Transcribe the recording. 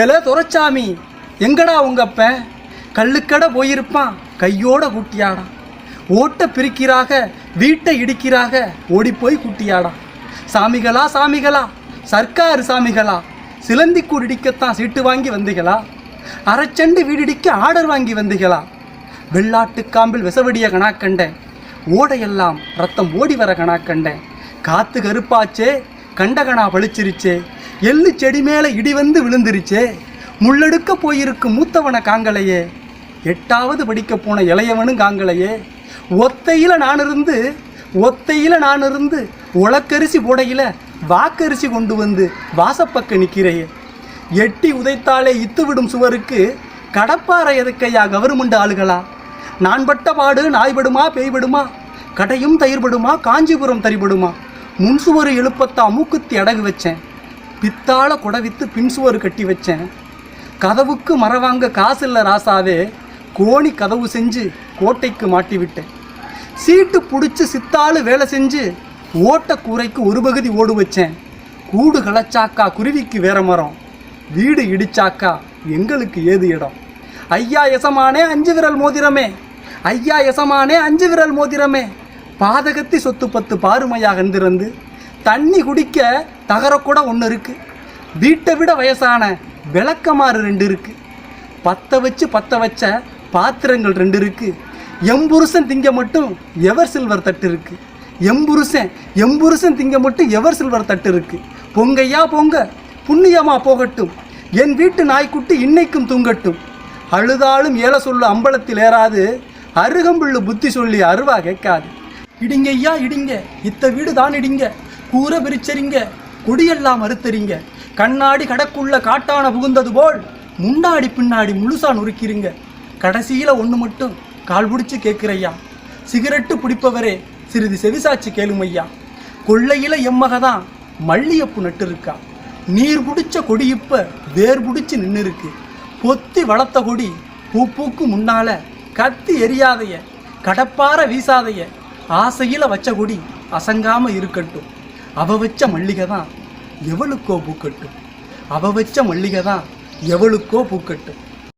ஏலே துரைச்சாமி எங்கடா உங்கப்ப கல்லுக்கடை போயிருப்பான் கையோட குட்டியாடா ஓட்ட பிரிக்கிறாக வீட்டை இடிக்கிறாக ஓடி போய் குட்டியாடா சாமிகளா சாமிகளா சர்க்காரு சாமிகளா சிலந்தி கூடிடிக்கத்தான் சீட்டு வாங்கி வந்தீங்களா அரைச்சண்டு வீடிடிக்க ஆர்டர் வாங்கி வந்தீங்களா வெள்ளாட்டு காம்பில் விசவடிய கணாக்கண்டேன் ஓடையெல்லாம் ரத்தம் ஓடி வர கணாக்கண்டேன் காத்து கருப்பாச்சே கண்டகனா பழிச்சிருச்சே எள்ளு செடி மேலே இடி வந்து விழுந்துருச்சே. முள்ளெடுக்க போயிருக்கும் மூத்தவனை காங்கலையே எட்டாவது படிக்க போன இளையவனும் காங்கலையே ஒத்தையில் நான் இருந்து ஒத்தையில் நான் இருந்து உலக்கரிசி போடையில வாக்கரிசி கொண்டு வந்து வாசப்பக்க நிற்கிறையே எட்டி உதைத்தாலே இத்து விடும் சுவருக்கு கடப்பாறை எதுக்கையா கவர்மெண்ட் ஆளுகளா? நான் பட்ட பாடு நாய்படுமா பேய்படுமா? கடையும் தயிர்படுமா காஞ்சிபுரம் தரிபடுமா முன் சுவர் எழுப்பத்தா மூக்குத்தி அடகு வச்சேன். பித்தாள குடவித்து பின் சுவர் கட்டி வச்சேன். கதவுக்கு மரவாங்க காசு இல்லை ராசாவே கோணி கதவு செஞ்சு கோட்டைக்கு மாட்டி விட்டேன். சீட்டு பிடிச்சி சித்தாளு வேலை செஞ்சு ஓட்ட கூரைக்கு ஒரு பகுதி ஓடு வச்சேன். கூடு களைச்சாக்கா குருவிக்கு வேற மரம். வீடு இடிச்சாக்கா எங்களுக்கு ஏது இடம்? ஐயா எசமானே அஞ்சு விரல் மோதிரமே. ஐயா எசமானே அஞ்சு விரல் மோதிரமே. பாதகத்தி சொத்து பத்து பாருமையாக இருந்திருந்து தண்ணி குடிக்க தகரக்கூட ஒன்று இருக்குது வீட்டை விட வயசான விளக்கமாறு ரெண்டு இருக்குது பற்ற வச்சு பற்ற வச்ச பாத்திரங்கள் ரெண்டு இருக்குது எம்புருஷன் திங்க மட்டும் எவர் சில்வர் தட்டு இருக்குது எம்புருஷன் எம்புருஷன் திங்க மட்டும் எவர் சில்வர் தட்டு இருக்குது பொங்கையா பொங்க புண்ணியமா போகட்டும். என் வீட்டு நாய்க்குட்டி இன்னைக்கும் தூங்கட்டும். அழுதாலும் ஏல சொல்லு அம்பலத்தில் ஏறாது. அருகம்புள்ளு புத்தி சொல்லி அருவா கேட்காது. இடிங்க ஐயா இடிங்க. இத்த வீடு தான் இடிங்க. கூரை பிரிச்சரிங்க கொடியெல்லாம் மறுத்தறிங்க. கண்ணாடி கடக்குள்ள காட்டான புகுந்தது போல் முன்னாடி பின்னாடி முழுசா நுறுக்கிறீங்க கடைசியில ஒன்று மட்டும் கால் பிடிச்சி கேட்குறையா சிகரெட்டு பிடிப்பவரே சிறிது செவிசாச்சு கேளுமையா. கொள்ளையில் எம்மக தான் மல்லியப்பு நட்டு இருக்கா நீர் பிடிச்ச கொடி இப்ப வேர் பிடிச்சி நின்று இருக்கு பொத்தி வளர்த்த கொடி பூ பூக்கு முன்னால கத்தி எரியாதைய கடப்பார வீசாதைய ஆசையில் வச்ச கொடி அசங்காமல் இருக்கட்டும். அவ வச்ச மல்லிகை தான் எவளுக்கோ பூக்கட்டும் அவ வச்ச மல்லிகை தான் எவளுக்கோ பூக்கட்டும்